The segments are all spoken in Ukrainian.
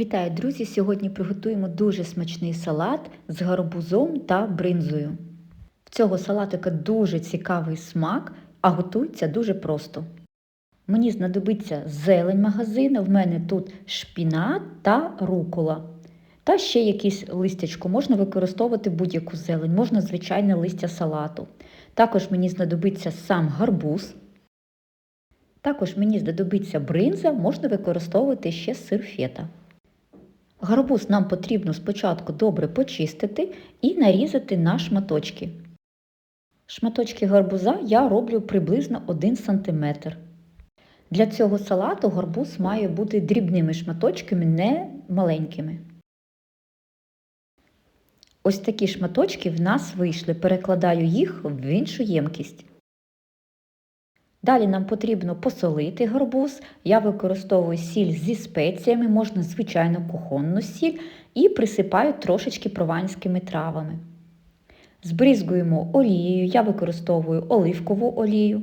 Вітаю, друзі! Сьогодні приготуємо дуже смачний салат з гарбузом та бринзою. В цього салатика дуже цікавий смак, а готується дуже просто. Мені знадобиться зелень магазину, в мене тут шпінат та рукола. Та ще якесь листячко, можна використовувати будь-яку зелень, можна звичайне листя салату. Також мені знадобиться сам гарбуз. Також мені знадобиться бринза, можна використовувати ще сир фета. Гарбуз нам потрібно спочатку добре почистити і нарізати на шматочки. Шматочки гарбуза я роблю приблизно 1 см. Для цього салату гарбуз має бути дрібними шматочками, не маленькими. Ось такі шматочки в нас вийшли. Перекладаю їх в іншу ємкість. Далі нам потрібно посолити гарбуз. Я використовую сіль зі спеціями, можна звичайно кухонну сіль, і присипаю трошечки прованськими травами. Збризгуємо олією, я використовую оливкову олію.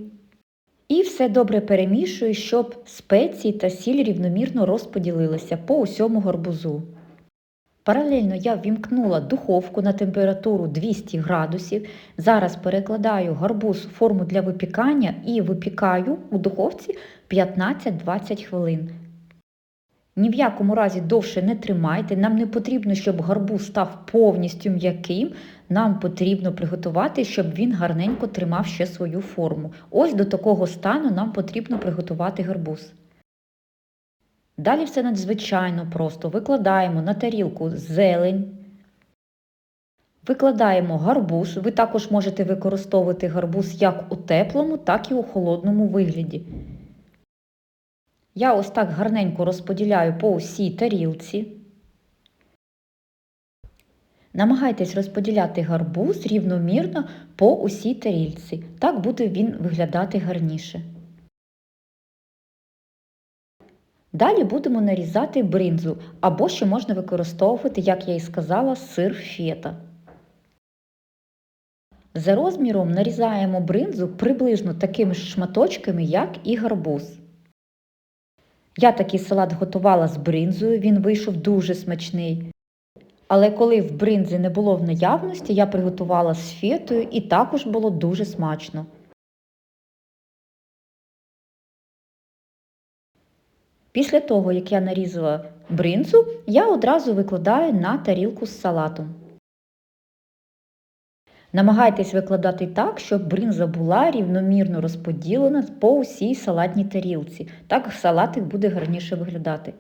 І все добре перемішую, щоб спеції та сіль рівномірно розподілилися по усьому гарбузу. Паралельно я ввімкнула духовку на температуру 200 градусів. Зараз перекладаю гарбуз в форму для випікання і випікаю у духовці 15-20 хвилин. Ні в якому разі довше не тримайте, нам не потрібно, щоб гарбуз став повністю м'яким. Нам потрібно приготувати, щоб він гарненько тримав ще свою форму. Ось до такого стану нам потрібно приготувати гарбуз. Далі все надзвичайно просто. Викладаємо на тарілку зелень, викладаємо гарбуз. Ви також можете використовувати гарбуз як у теплому, так і у холодному вигляді. Я ось так гарненько розподіляю по усій тарілці. Намагайтесь розподіляти гарбуз рівномірно по усій тарілці. Так буде він виглядати гарніше. Далі будемо нарізати бринзу, або ще можна використовувати, як я і сказала, сир фета. За розміром нарізаємо бринзу приблизно такими ж шматочками, як і гарбуз. Я такий салат готувала з бринзою, він вийшов дуже смачний. Але коли в бринзи не було в наявності, я приготувала з фетою і також було дуже смачно. Після того, як я нарізала бринзу, я одразу викладаю на тарілку з салатом. Намагайтесь викладати так, щоб бринза була рівномірно розподілена по усій салатній тарілці. Так салатик буде гарніше виглядати.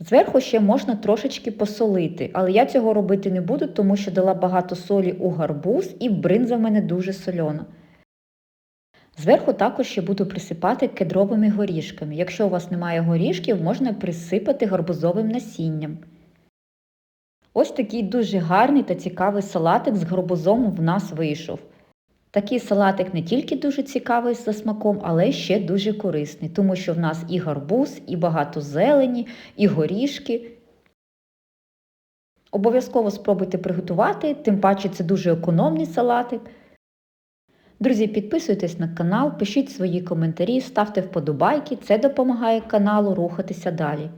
Зверху ще можна трошечки посолити, але я цього робити не буду, тому що дала багато солі у гарбуз і бринза в мене дуже сольона. Зверху також ще буду присипати кедровими горішками. Якщо у вас немає горішків, можна присипати гарбузовим насінням. Ось такий дуже гарний та цікавий салатик з гарбузом в нас вийшов. Такий салатик не тільки дуже цікавий за смаком, але ще дуже корисний, тому що в нас і гарбуз, і багато зелені, і горішки. Обов'язково спробуйте приготувати, тим паче це дуже економний салатик. Друзі, підписуйтесь на канал, пишіть свої коментарі, ставте вподобайки, це допомагає каналу рухатися далі.